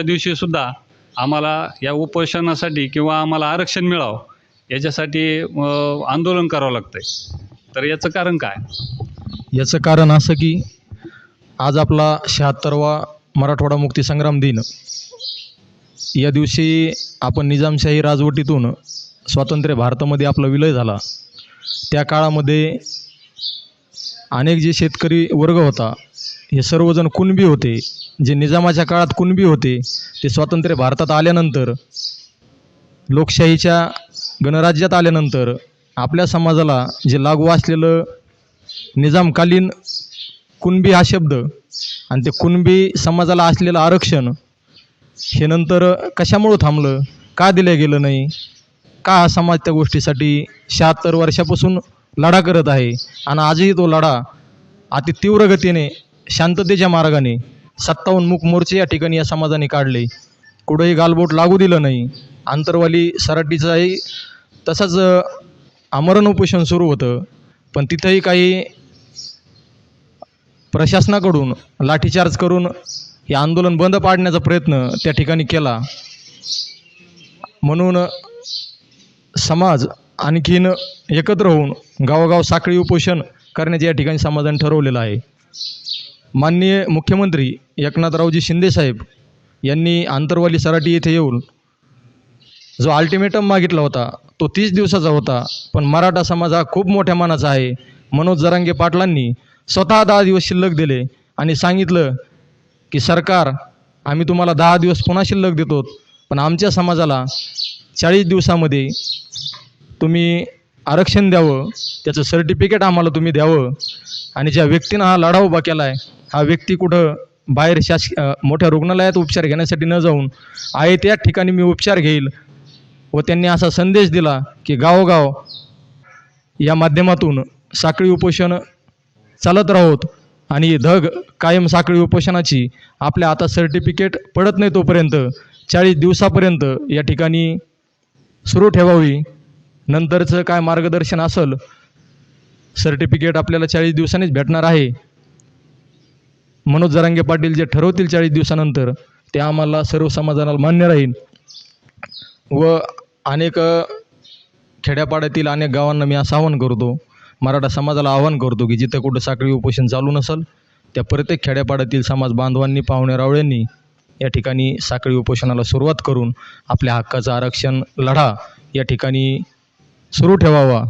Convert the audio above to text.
त्या दिवशी सुद्धा आम्हाला या उपोषणासाठी किंवा आम्हाला आरक्षण मिळावं याच्यासाठी आंदोलन करावं लागतंय. तर याचं कारण काय? याचं कारण असं की आज आपला शहात्तरवा मराठवाडा मुक्तीसंग्राम दिन. या दिवशी आपण निजामशाही राजवटीतून स्वातंत्र्य भारतामध्ये आपला विलय झाला. त्या काळामध्ये अनेक जे शेतकरी वर्ग होता हे सर्वजण कुणबी होते जे निजामाच्या काळात कुणबी होते ते स्वातंत्र्य भारतात आल्यानंतर लोकशाहीच्या गणराज्यात आल्यानंतर आपल्या समाजाला जे लागू असलेलं निजामकालीन कुणबी हा शब्द आणि ते कुणबी समाजाला असलेलं आरक्षण हे नंतर कशामुळं थांबलं? का दिलं गेलं नाही? का हा समाज त्या गोष्टीसाठी शहात्तर वर्षापासून लढा करत आहे? आणि आजही तो लढा अति तीव्र गतीने शांततेच्या मार्गाने सत्तावन्न मुख मोर्चे या ठिकाणी या समाजाने काढले. कुठंही गालबोट लागू दिलं नाही. आंतरवाली सराटीचाही तसंच आमरण उपोषण सुरू होतं. पण तिथंही काही प्रशासनाकडून लाठीचार्ज करून हे आंदोलन बंद पाडण्याचा प्रयत्न त्या ठिकाणी केला. म्हणून समाज आणखीन एकत्र होऊन गावोगाव साखळी उपोषण करण्याचे या ठिकाणी समाजाने ठरवलेलं आहे. माननीय मुख्यमंत्री एकनाथरावजी शिंदेसाहेब यांनी आंतरवाली सराटी येथे येऊन जो अल्टिमेटम मागितला होता तो तीस दिवसाचा होता पण मराठा समाज हा खूप मोठ्या मानाचा आहे. मनोज जरांगे पाटलांनी स्वतः दहा दिवस शिल्लक दिले आणि सांगितलं की सरकार आम्ही तुम्हाला दहा दिवस पुन्हा शिल्लक देतो पण आमच्या समाजाला चाळीस दिवसामध्ये तुम्ही आरक्षण द्यावं त्याचं सर्टिफिकेट आम्हाला तुम्ही द्यावं. आणि ज्या व्यक्तीनं हा लढा उभा केला आहे हा व्यक्ती कुठं बाहेर शासकीय मोठ्या रुग्णालयात उपचार घेण्यासाठी न जाऊन आहे त्या ठिकाणी मी उपचार घेईल. व त्यांनी असा संदेश दिला की गावोगाव या माध्यमातून साखळी उपोषण चालत राहोत आणि धग कायम साखळी उपोषणाची आपल्या आता सर्टिफिकेट पडत नाही तोपर्यंत चाळीस दिवसापर्यंत या ठिकाणी सुरू ठेवावी. नंतरचं काय मार्गदर्शन असेल सर्टिफिकेट आपल्याला चाळीस दिवसांनीच भेटणार आहे. मनोज जरांगे पाटील जे ठरवतील चाळीस दिवसानंतर ते आम्हाला सर्व समाजाला मान्य राहील. व अनेक खेड्यापाड्यातील अनेक गावांना मी असं आवाहन करतो मराठा समाजाला आवाहन करतो की जिथं कुठं साखळी उपोषण चालू नसेल त्या प्रत्येक खेड्यापाड्यातील समाज बांधवांनी पाहुण्यारावळ्यांनी या ठिकाणी साखळी उपोषणाला सुरुवात करून आपल्या हक्काचं आरक्षण लढा. या ठिकाणी सुरू ठेवावा.